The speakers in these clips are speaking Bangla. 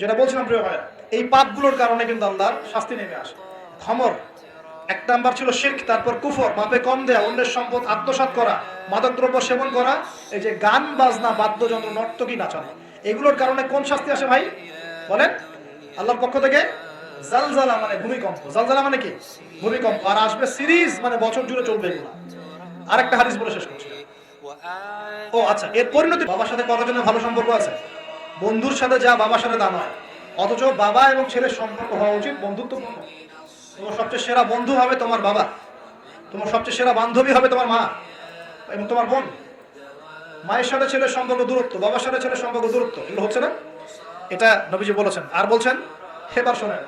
যেটা বলছিলাম, প্রিয় ভাই এই পাপগুলোর কারণে কিন্তু আল্লাহর শাস্তি নেমে আসে। খমর এক নাম্বার ছিল শির্ক, তারপর কুফর মাপে কম দেয়া, অন্যের সম্পদ আত্মসাৎ করা, মাদকদ্রব্য সেবন করা, এই যে গান, বাজনা, বাদ্যযন্ত্র, নর্তকী নাচানো, এগুলোর কারণে কোন শাস্তি আসে ভাই? বলেন। আল্লাহর পক্ষ থেকে জালজালা মানে ভূমিকম্প। জালজালা মানে কি? ভূমিকম্প। আর আসবে সিরিজ মানে বছর জুড়ে চলবে এগুলো। আরেকটা হাদিস বলে শেষ করছি। ও আচ্ছা এর পরিণতি বাবার সাথে কতজনের ভালো সম্পর্ক আছে? বন্ধুর সাথে যা, বাবার সাথে তা নয়। অথচ বাবা এবং ছেলের সম্পর্ক হওয়া উচিত বন্ধুত্বপূর্ণ। তোমার সবচেয়ে সেরা বন্ধু হবে তোমার বাবা। তোমার সবচেয়ে সেরা বান্ধবী হবে তোমার মা এবং তোমার বোন। মায়ের সাথে ছেলের সম্পর্ক দূরত্ব, বাবার সাথে ছেলের সম্পর্ক দূরত্ব, এগুলো হচ্ছে না? এটা নবীজি বলেছেন। আর বলছেন হেবার শোনেন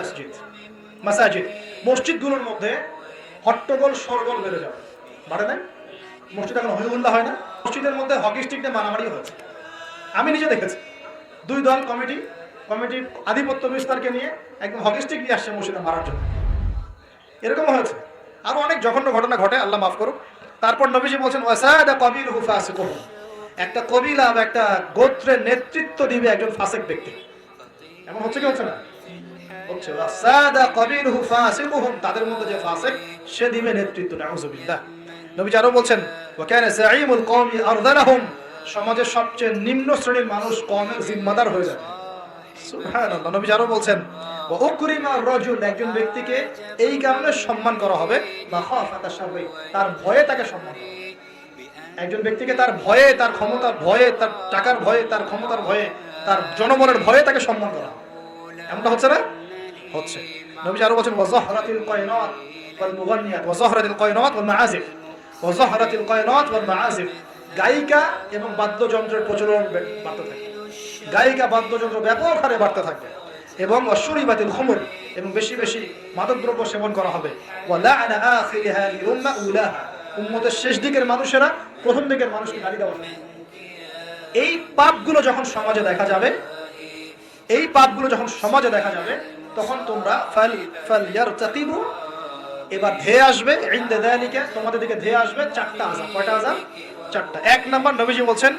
মসজিদ। মাসাজিদ, মসজিদগুলোর মধ্যে হট্টগোল সরগোল বেড়ে যাবে। বাড়ে নাই? মসজিদ এখন হইহুল্লা হয় না? মসজিদের মধ্যে হকি মারামারি হয়েছে। আমি নিজে দেখেছি। দুই দল কমিটি কমিটি আধিপত্য বিস্তারকে নিয়ে একদম হকিস্টিক নিয়ে আসছে মসজিদে মারার জন্য। এরকম হয়েছে। আরও অনেক জঘন্য ঘটনা ঘটে, আল্লাহ মাফ করুক। তারপর নবীজি বলছেন, ওয়াসাদা কবির হুফা একটা কবিলা বা একটা গোত্রের নেতৃত্ব দিবে একজন ফাসেক ব্যক্তি। এমন হচ্ছে কি হচ্ছে না? হচ্ছে, ওয়াসাদা কবির হুফা তাদের মধ্যে যে ফাসেক, সে দিবে নেতৃত্ব, নাউজুবিল্লাহ। নবীজি আরও বলছেন ওয়াকানা সাঈমুল কওমি আরদালাহুম। সমাজের সবচেয়ে নিম্ন শ্রেণির মানুষ কমের জিম্মাদার হয়ে যাবে বলছেন একজন ব্যক্তিকে এই কারণে সম্মান করা হবে তার ভয়ে তাকে সম্মান একজন ব্যক্তিকে তার ভয়ে, তার ক্ষমতার ভয়ে, তার ভয়ে, তার ক্ষমতার ভয়ে, তার জনগণের ভয়ে তাকে সম্মান করা। এমনটা হচ্ছে না? হচ্ছে। নবীজি আরও বলছেন ওয়াজাহরাতিল কায়নাত কায়নাত গায়িকা এবং বাদ্যযন্ত্রের প্রচলন বাড়তে থাকবে গায়িকা, বাদ্যযন্ত্র ব্যাপক হারে বাড়তে থাকবে এবং অশ্বরিবাতিল খুমর এবং বেশি বেশি মাদকদ্রব্য সেবন করা হবে। উম্মতের শেষ দিকের মানুষেরা প্রথম দিকের মানুষকে গালি দেওয়া। এই পাপগুলো যখন সমাজে দেখা যাবে, এই পাপগুলো যখন সমাজে দেখা যাবে, তখন তোমরা ফাল ফাল ইয়ারতাকিবু, এবার ধেয়ে আসবে, ইনদা যালিকা তোমাদের দিকে ধেয়ে আসবে চারটা আযাব, কয়টা আযাব? চারটা। এক নাম্বার নবীজি বলছেন,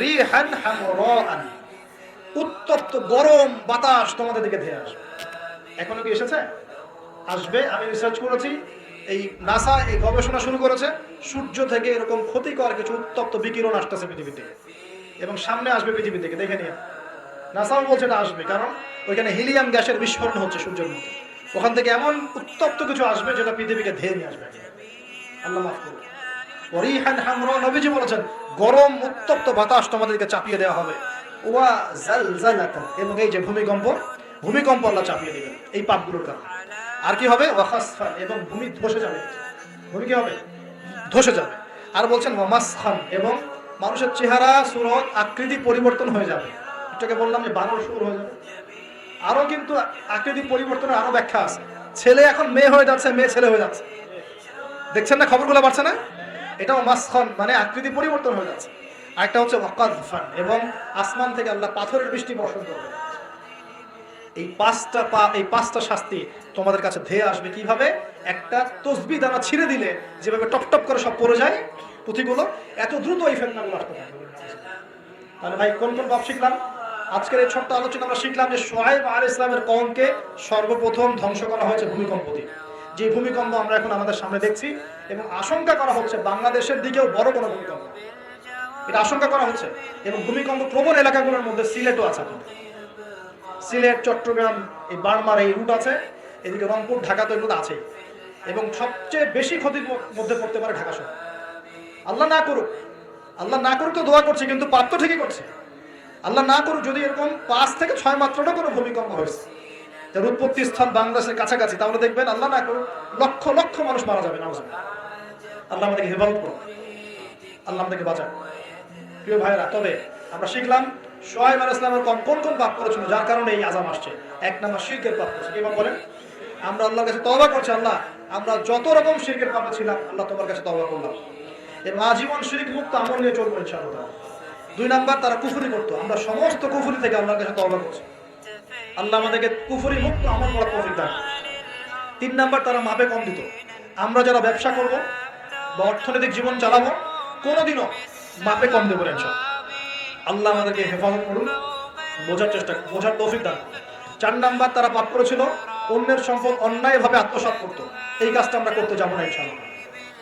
রিহান হামরাআন। উত্তপ্ত, গরম বাতাস তোমাদের দিকে ধেয়ে আসবে। এখনও কি এসেছে? আসবে, আমি রিসার্চ করেছি। এই নাসা এই গবেষণা শুরু করেছে। সূর্য থেকে এরকম ক্ষতিকর কিছু উত্তপ্ত বিকিরণ আসতেছে পৃথিবী থেকে এবং সামনে আসবে পৃথিবী থেকে, দেখে নিয়ে। নাসাও বলছে এটা আসবে, কারণ ওইখানে হিলিয়াম গ্যাসের বিস্ফোরণ হচ্ছে সূর্যের মধ্যে। ওখান থেকে এমন উত্তপ্ত কিছু আসবে যেটা পৃথিবীকে ধেয়ে নিয়ে আসবে। আল্লাহ মাফ করুন। ওরিহান হামরা নবীজি বলেছেন, গরম উত্তপ্ত বাতাস তোমাদেরকে চাপিয়ে দেওয়া হবে। ওয়া জালজালাতান এবং এই যে ভূমিকম্প ভূমিকম্প আল্লাহ চাপিয়ে দিবেন, এই পাপগুলোর কারণে। আর কি হবে? ওয়াখাসফান এবং ভূমি ধসে যাবে। ভূমি কি হবে? ধসে যাবে। আর বলছেন ওয়ামাসখান এবং মানুষের চেহারা, সুরত, আকৃতি পরিবর্তন হয়ে যাবে। এটাকে বললাম যে বানর সুর হয়ে যাবে। আরও কিন্তু আকৃতি পরিবর্তনের আরও ব্যাখ্যা আছে। ছেলে এখন মেয়ে হয়ে যাচ্ছে, মেয়ে ছেলে হয়ে যাচ্ছে। দেখছেন না? খবরগুলো বাড়ছে না? এটাও মাসখন মানে আকৃতি পরিবর্তন হয়ে যাচ্ছে। আরেকটা হচ্ছে ওয়াকাদফান এবং আসমান থেকে আল্লাহ পাথরের বৃষ্টি বর্ষণ করবে এই পাঁচটা পা, এই পাঁচটা শাস্তি তোমাদের কাছে ধেয়ে আসবে কীভাবে? একটা তসবি দানা ছিঁড়ে দিলে যেভাবে টপ টপ করে সব পড়ে যায়, পুঁথিগুলো, এত দ্রুত এই ফেতনাগুলো আসতে থাকবে তাহলে ভাই, কোন কোন পাপ শিখলাম? আজকের এই ছোট্ট আলোচনা আমরা শিখলাম যে সোহাইব আল ইসলামের কমকে সর্বপ্রথম ধ্বংস করা হয়েছে ভূমিকম্প দিয়ে। যে ভূমিকম্প আমরা এখন আমাদের সামনে দেখছি এবং আশঙ্কা করা হচ্ছে বাংলাদেশের দিকেও বড় কোনো ভূমিকম্প। এটা আশঙ্কা করা হচ্ছে এবং ভূমিকম্প প্রবণ এলাকাগুলোর মধ্যে সিলেটও আছে সিলেট, চট্টগ্রাম, এই বার্মার এই রুট আছে, এদিকে রংপুর, ঢাকা তো এগুলো আছে এবং সবচেয়ে বেশি ক্ষতির মধ্যে পড়তে পারে ঢাকা শহর। আল্লাহ না করুক, আল্লাহ না করুক তো দোয়া করছে, কিন্তু তো ঠিকই করছে। আল্লাহ না করুক যদি এরকম পাঁচ থেকে ছয় মাত্রাটা কোনো ভূমিকম্প হয়েছে যার উৎপত্তি স্থল বাংলাদেশের কাছাকাছি, তাহলে দেখবেন আল্লাহ না করুক, লক্ষ লক্ষ মানুষ মারা যাবে নামাজ আল্লাহ আমাদেরকে হেফাজত করুন আল্লাহ আমাদেরকে বাঁচান প্রিয় ভাইরা তবে আমরা শিখলাম, সোহাইব আল ইসলামের কম, কোন কোন পাপ করেছিল, যার কারণে এই আজাম আসছে? এক নাম্বার শিরকের পাপ করেছে। কিংবা বলেন? আমরা আল্লাহর কাছে তওবা করছি, আল্লাহ, আমরা যত রকম শিরকের পাপে ছিলাম, আল্লাহ তোমার কাছে তওবা করলাম। এবং আজীবন শিরিক মুক্ত আমল নিয়ে চলবো ইনশাআল্লাহ। দুই নাম্বার, তারা কুফুরি করতো। আমরা সমস্ত কুফুরি থেকে আল্লাহর কাছে তওবা করছি। আল্লাহ আমাদেরকে কুফুরি মুক্ত আমল করার তৌফিক দান। তিন নাম্বার, তারা মাপে কম দিত। আমরা যারা ব্যবসা করব বা অর্থনৈতিক জীবন চালাবো, কোনোদিনও মাপে কম দেবো ইনশাআল্লাহ আল্লাহ আমাদেরকে হেফাজত করুন, বোঝার চেষ্টা, বোঝার তৌফিক দান। চার নাম্বার, তারা পাপ করেছিল, অন্যের সম্পদ অন্যায়ভাবে আত্মসাৎ করতো। এই কাজটা আমরা করতে যাব না ইনশাআল্লাহ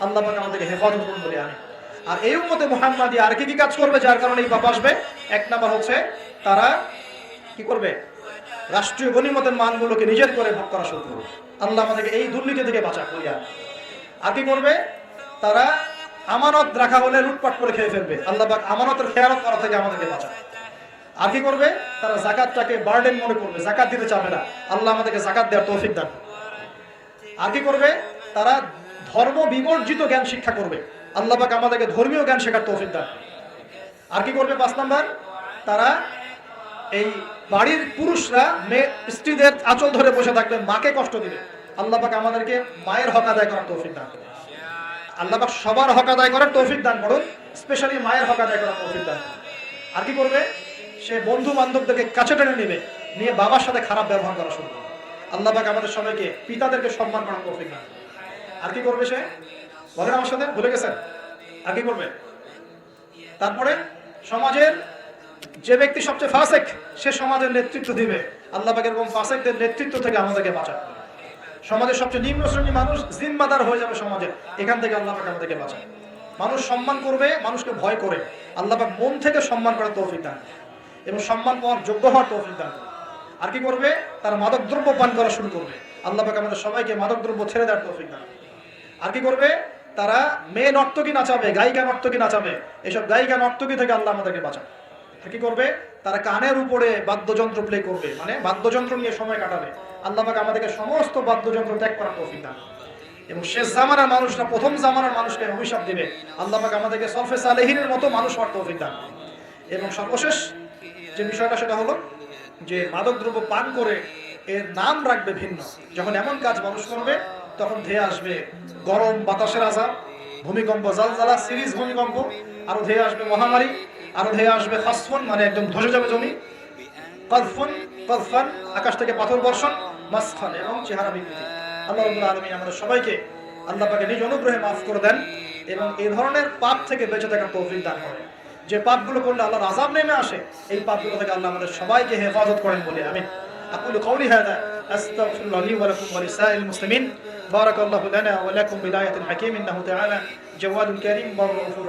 আল্লাহ পাক আমাদেরকে হেফাজত করুন বলে আমি আর এই উম্মতে মুহাম্মাদি আর কি কি কাজ করবে, যার কারণে এই পাপ আসবে? এক নাম্বার হচ্ছে, তারা কি করবে? রাষ্ট্রীয় গণিমতের মানগুলোকে নিজের করে ভোগ করা শুরু করবে আল্লাহ আমাদেরকে এই দুর্নীতি থেকে বাঁচা করিয়া আর কি করবে? তারা আমানত রাখা হলে লুটপাট করে খেয়ে ফেলবে। আল্লাহ আমানতের খেয়ালত করা থেকে আমাদেরকে বাঁচা আর কি করবে? তারা জাকাতটাকে বার্ডেন মনে করবে, জাকাত দিতে চাবে না। আল্লাহ আমাদেরকে জাকাত দেওয়ার তৌফিক দান আর কি করবে? তারা ধর্ম বিবর্জিত জ্ঞান শিক্ষা করবে। আল্লাহ আমাদেরকে ধর্মীয় জ্ঞান শেখার তৌফিক দান আর কি করবে পাঁচ নাম্বার? তারা এই বাড়ির পুরুষরা মেয়ে, স্ত্রীদের আঁচল ধরে বসে থাকবে, মাকে কষ্ট দিবে আল্লাহ পাক আমাদেরকে মায়ের হক আদায় করার তৌফিক দান করুন। আল্লাহ পাক সবার হক আদায় করার তৌফিক দান করুন, স্পেশালি মায়ের হক আদায় করার তৌফিক দান। আর কি করবে সে বন্ধু বান্ধবদেরকে কাছে টেনে নেবে, নিয়ে বাবার সাথে খারাপ ব্যবহার করা শুরু করবে আল্লাহ পাক আমাদের সবাইকে, পিতাদেরকে সম্মান করার তৌফিক দান। আর কি করবে সে বলেন আমার সাথে, ভুলে গেছেন আর কি করবে তারপরে সমাজের যে ব্যক্তি সবচেয়ে ফাসেক, সে সমাজের নেতৃত্ব দিবে। আল্লাহ পাক এরকম ফাসেকদের নেতৃত্ব থেকে আমাদেরকে বাঁচান। সমাজের সবচেয়ে নিম্ন শ্রেণির মানুষ জিম্মাদার হয়ে যাবে সমাজের এখান থেকে আল্লাহ পাক আমাদেরকে বাঁচান। মানুষ সম্মান করবে, মানুষকে ভয় করে। আল্লাহ পাক মন থেকে সম্মান করার তৌফিক দান এবং সম্মান পাওয়ার যোগ্য হওয়ার তৌফিক দান আর কি করবে? তারা মাদক দ্রব্য পান করা শুরু করবে। আল্লাহ পাক আমাদের সবাইকে মাদক দ্রব্য ছেড়ে দেওয়ার তৌফিক দান আর কি করবে? তারা মেয়ে নর্তকী নাচাবে, গায়িকা নর্তকী নাচাবে। এসব গায়িকা নর্তকী থেকে আল্লাহ আমাদেরকে আর কি করবে? তারা কানের উপরে বাদ্যযন্ত্র প্লে করবে। মানে বাদ্যযন্ত্র নিয়ে সময় কাটাবে। আল্লাহ আমাদেরকে সমস্ত বাদ্যযন্ত্র ত্যাগ করার তৌফিক দান এবং শেষ জামানার মানুষরা, প্রথম জামানার মানুষকে অভিশাপ দিবে। আল্লাহ আমাদেরকে সলফে সালেহিনের মতো মানুষ হওয়ার তৌফিক দান এবং সর্বশেষ যে বিষয়টা, সেটা হলো যে মাদক দ্রব্য পান করে এর নাম রাখবে ভিন্ন। যখন এমন কাজ মানুষ করবে, তখন ধেয়ে আসবে গরম বাতাসের আজাব, ভূমিকম্প, জালজালা, সিরিজ ভূমিকম্প, আরও ধেয়ে আসবে মহামারী আরো ধেয়ে আসবে খাসফন মানে একদম ধসে যাবে জমি কলফন কলফান আকাশ থেকে পাথর বর্ষণ মাসখান এবং চেহারা বিকৃতি আল্লাহ রবুল আলমী আমাদের সবাইকে আল্লাহ পাকে নিজ অনুগ্রহে মাফ করে দেন এবং এই ধরনের পাপ থেকে বেঁচে থাকার তৌফিক দান করেন যে পাপগুলো করলে আল্লাহর আজাব নেমে আসে এই পাপগুলো থেকে আল্লাহ আমাদের সবাইকে হেফাজত করেন বলে আমি أقول قولي هذا أستغفر الله لي ولكم ولسائر المسلمين بارك الله لنا ولكم بداية الحكيم إنه تعالى جواد كريم بر رحيم